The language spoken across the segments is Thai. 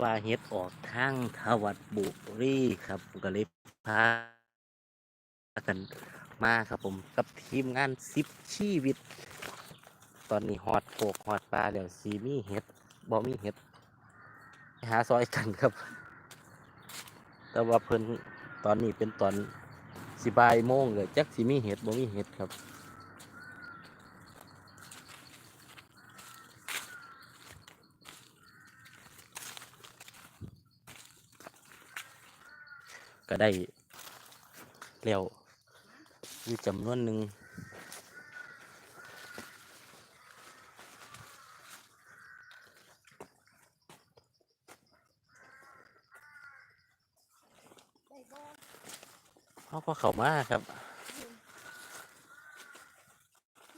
ว่าเฮ็ดออกทางทวัดบุรีครับก็เลยพากันมาครับผมกับทีมงานสิบชีวิต ตอนนี้ฮอดโปกฮอดปลาแล้วสีมีเห็ดบ่มีเห็ดหาซอยกันครับ แต่ว่าเพิ่นตอนนี้เป็นตอนสิบายโมงเลยจักสิมีเห็ดบ่มีเห็ดครับ ก็ได้แล้วอยู่จำนวนหนึ่งเขาก็เข้ามาครับ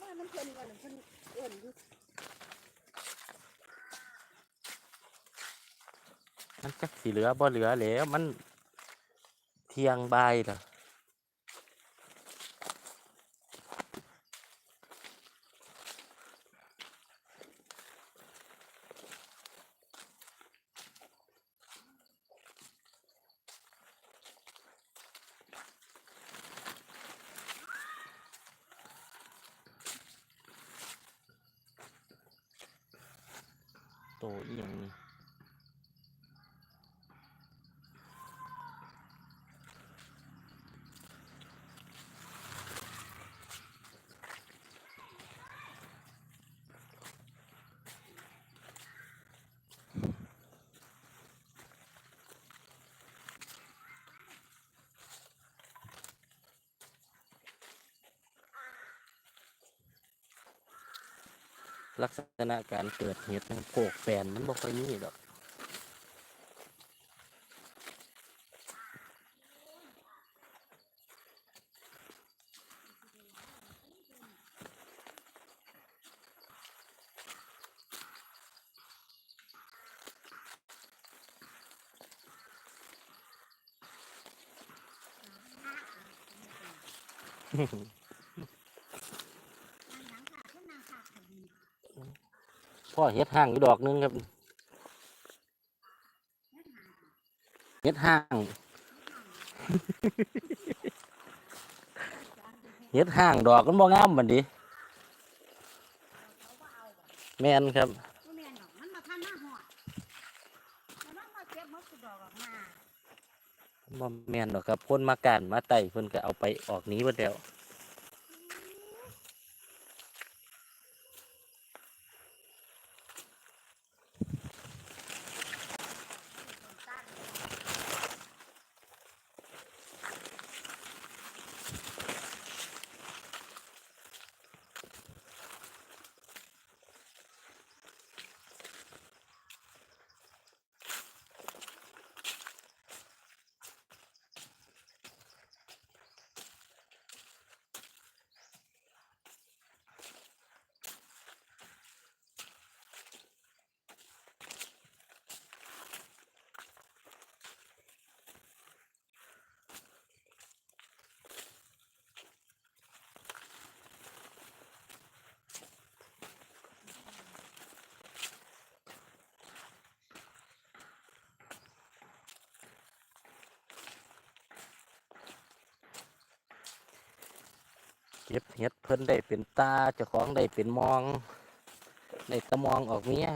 มาน้ำเพิ่นก่อนเพิ่นเอิ้นอยู่มันจักสีเหลือบ่เหลือแล้วมัน เที่ยงบ่ายแล้วโตอีหยังนี่ ลักษณะการเกิดเหตุโกกแปนมันบ่ค่อยมีดอก พ่อเฮ็ดห้างอยู่ดอกหนึงครับเฮ็ดห้างเฮ็ดห้างดอกมันบ่งามบัดนี้แม่นครับบ่แม่นดอกมันมาทันหน้าฮอดมันต้องมาเก็บหมดสุดดอกออกมาบ่แม่นดอกครับคนมาการมาไต่เพิ่นก็เอาไปออกหนี้เบิดแล้ว เก็บเห็ดเพิ่นได้เป็นตาเจ้าของได้เป็นมองได้ตะมองออกเมีย